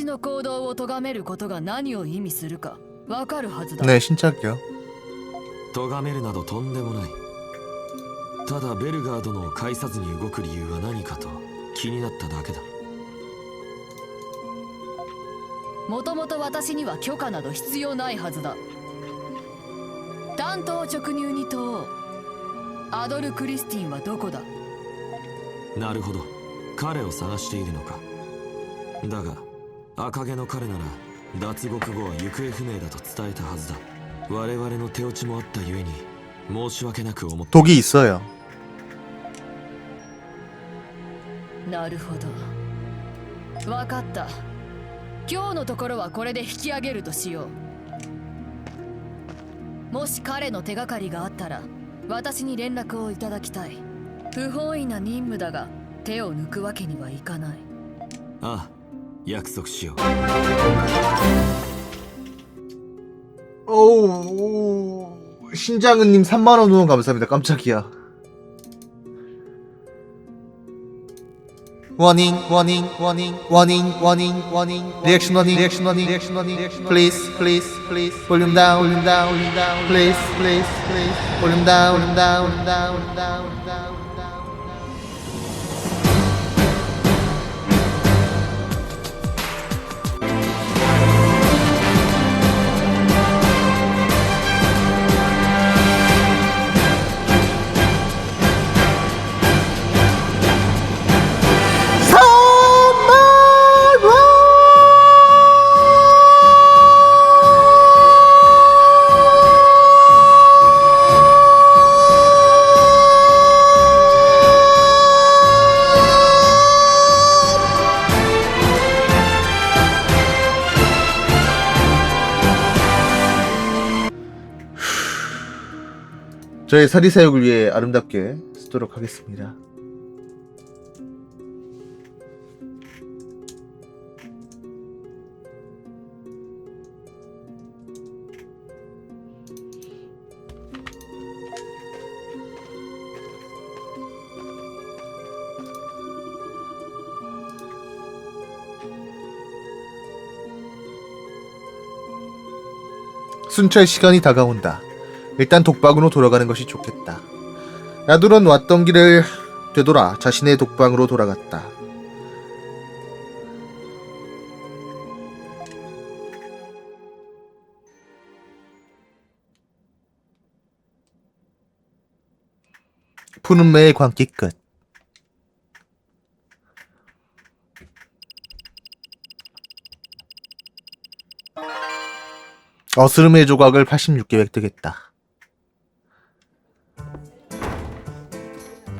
私の行動を咎めることが何を意味するかわかるはずだ、 네, 신작이요. 咎めるなどとんでもないただベルガー殿を介さずに動く理由は何かと気になっただけだもともと私には許可など必要ないはずだ担当直入に問おうアドル・クリスティンはどこだなるほど彼を探しているのかだが 赤毛の彼なら脱獄後は行方不明だと伝えたはずだ我々の手落ちもあったゆえに申し訳なく思った 독이 있어요. なるほどわかった今日のところはこれで引き上げるとしようもし彼の手がかりがあったら私に連絡をいただきたい不本意な任務だが手を抜くわけにはいかないああ 약속시오. 오우 신장은님 3만원 후원 감사합니다. 깜짝이야. 워닝 워닝 워닝 워닝 워닝 워닝 리액션 워닝 리액션 워닝 리액션 워닝 플리즈 플리즈 플리즈 볼륨 다운 볼륨 다운 플리즈 플리즈 플리즈 볼륨 다운 볼륨 다운 다운 다운 저의 사리사욕을 위해 아름답게 쓰도록 하겠습니다. 순찰 시간이 다가온다. 일단 독방으로 돌아가는 것이 좋겠다. 야두런 왔던 길을 되돌아 자신의 독방으로 돌아갔다. 푸른 매의 광기 끝. 어스름의 조각을 86개 획득했다.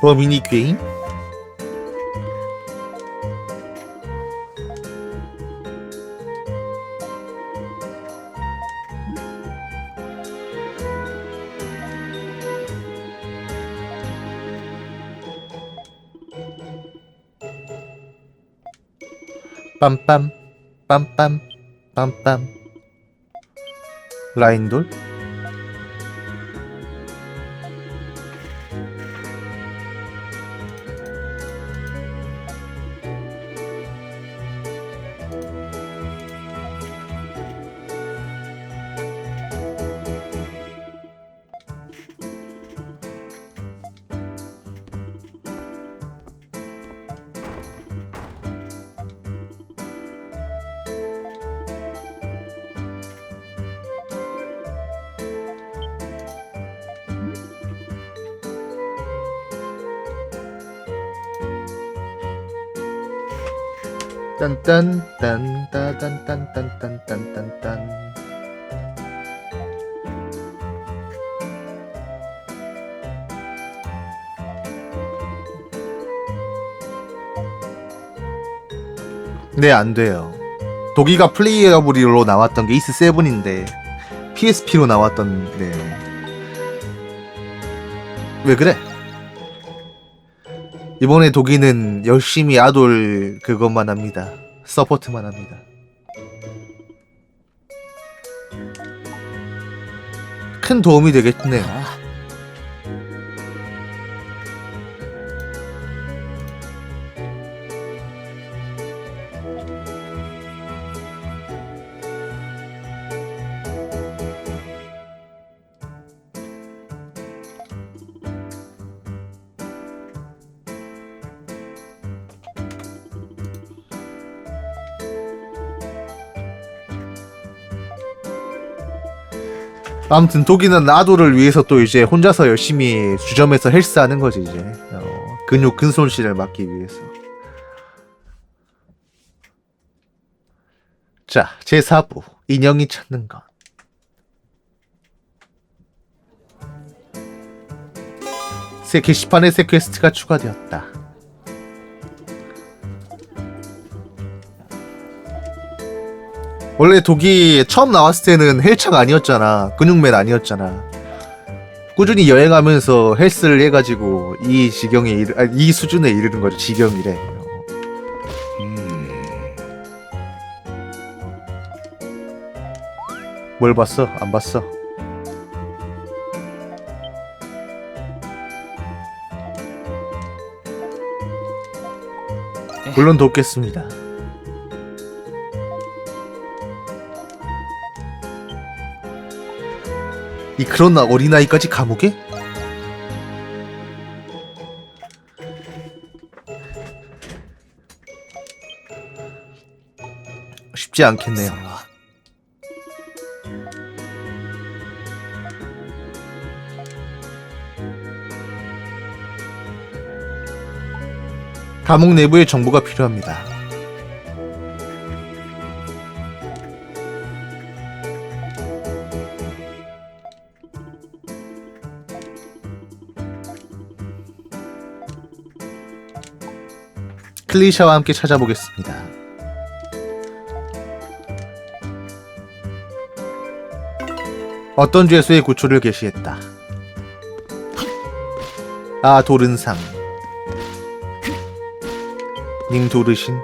뭐 미니 게임? 빰빰 빰빰 빰빰 라인돌 딴딴 딴따단딴딴딴 딴딴 딴 네, 안 돼요. 독일가 플레이어블로 나왔던 게 이스 7인데 PSP로 나왔던데 왜 그래? 이번에 독일은 열심히 아돌 그것만 합니다. 서포트만 합니다. 큰 도움이 되겠네요. 아무튼 독일은 아도를 위해서 또 이제 혼자서 열심히 주점에서 헬스하는 거지 이제. 어, 근육 근손실을 막기 위해서. 자 제4부. 인형이 찾는 것. 새 게시판에 새 퀘스트가 추가되었다 원래 독이 처음 나왔을 때는 헬차가 아니었잖아. 근육맨 아니었잖아. 꾸준히 여행하면서 헬스를 해가지고 이 지경에 이르, 아, 이 수준에 이르는 거죠. 지경이래. 뭘 봤어? 안 봤어? 물론 돕겠습니다. 이 그런 어린아이까지 감옥에? 쉽지 않겠네요. 감옥 내부의 정보가 필요합니다. 클리샤와 함께 찾아보겠습니다. 어떤 죄수의 구초를 개시했다. 아 도른상 님 도르신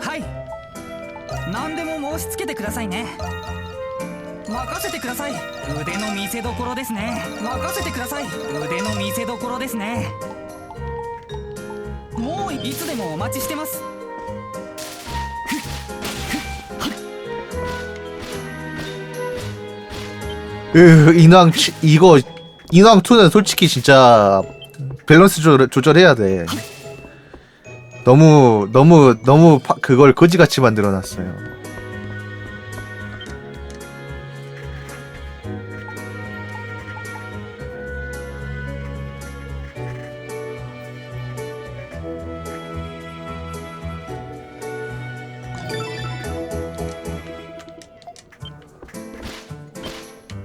はい何でも申し付けてくださいね任せてください腕の見せ所ですね任せてください腕の見せ所ですね もういつでもお待ちしてます 으, 인왕 치- 이거 인왕 2는 솔직히 진짜 밸런스 조절, 조절해야 돼. 너무 너무 너무 파- 그걸 거지같이 만들어놨어요.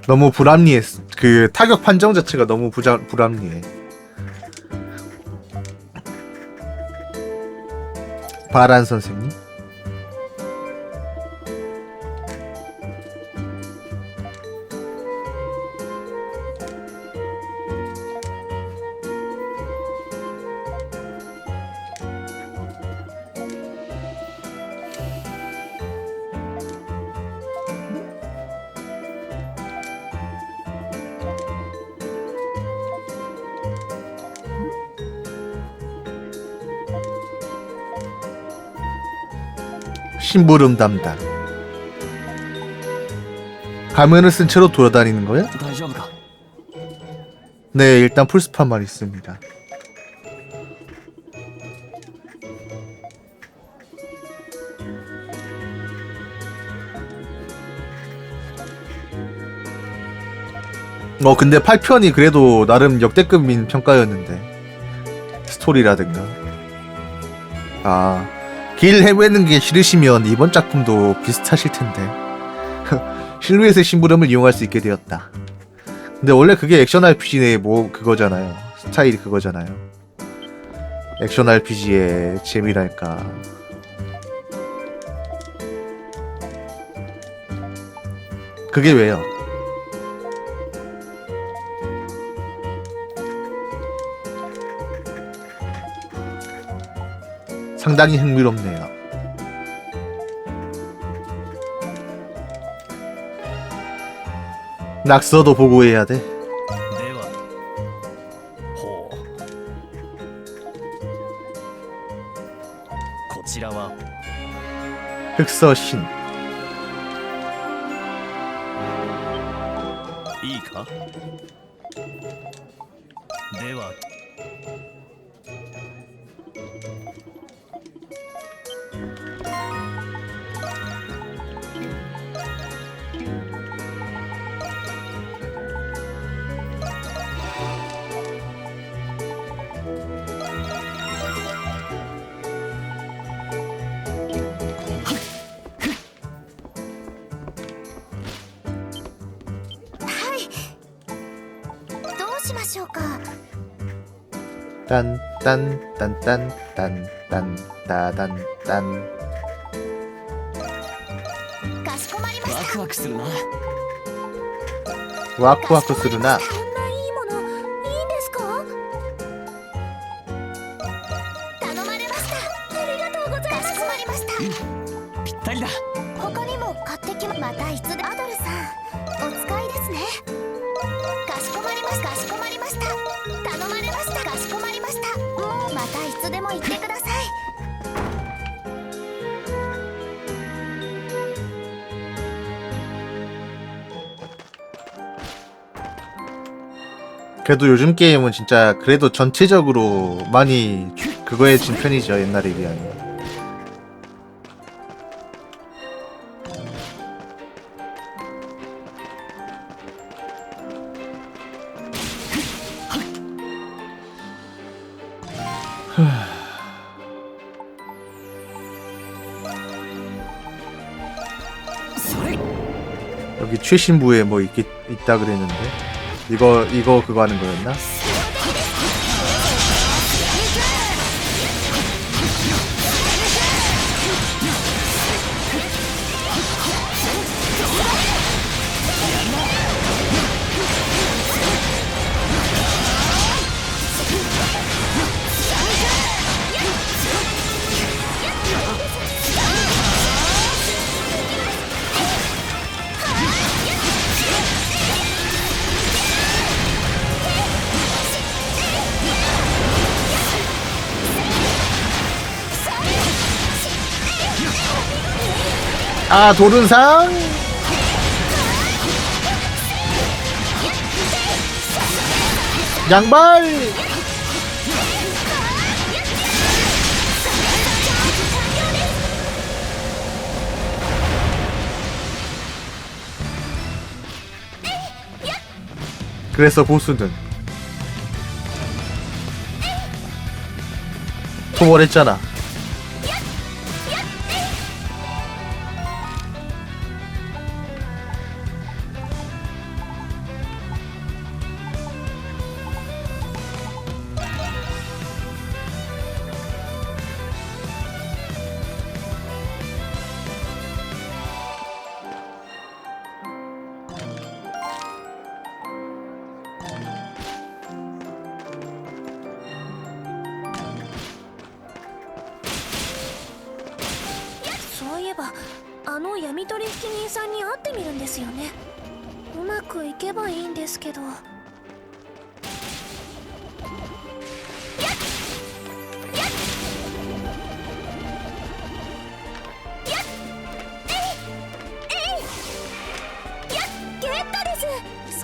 너무 불합리해. 그 타격 판정 자체가 너무 부자, 불합리해. 바란 선생님? 심부름 담당. 가면을 쓴 채로 돌아다니는 거야? 네, 일단 풀스파만 있습니다. 어 근데 8편이 그래도 나름 역대급인 평가였는데 스토리라든가 아 길 헤매는 게 싫으시면 이번 작품도 비슷하실 텐데 실루엣의 심부름을 이용할 수 있게 되었다. 근데 원래 그게 액션 RPG의 뭐 그거잖아요. 스타일이 그거잖아요. 액션 RPG의 재미랄까. 그게 왜요? 상당히 흥미롭네요. 낙서도 보고해야 돼. 흑서신 딴딴딴딴딴딴딴딴 かしこまりまワしたクワクするな 와쿠와쿠 스루나 こんな 그래도 요즘 게임은 진짜 그래도 전체적으로 많이 그거에 진 편이죠 옛날에 비하면. 여기 최신부에 뭐 있, 있다 그랬는데 이거 이거 그거 하는 거였나? 아 도른상? 양발! 그래서 보수는 토벌했잖아「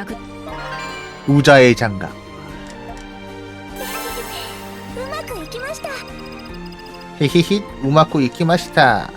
약 우자의 장 갑. 히히 히, 우마쿠 이키마시 타.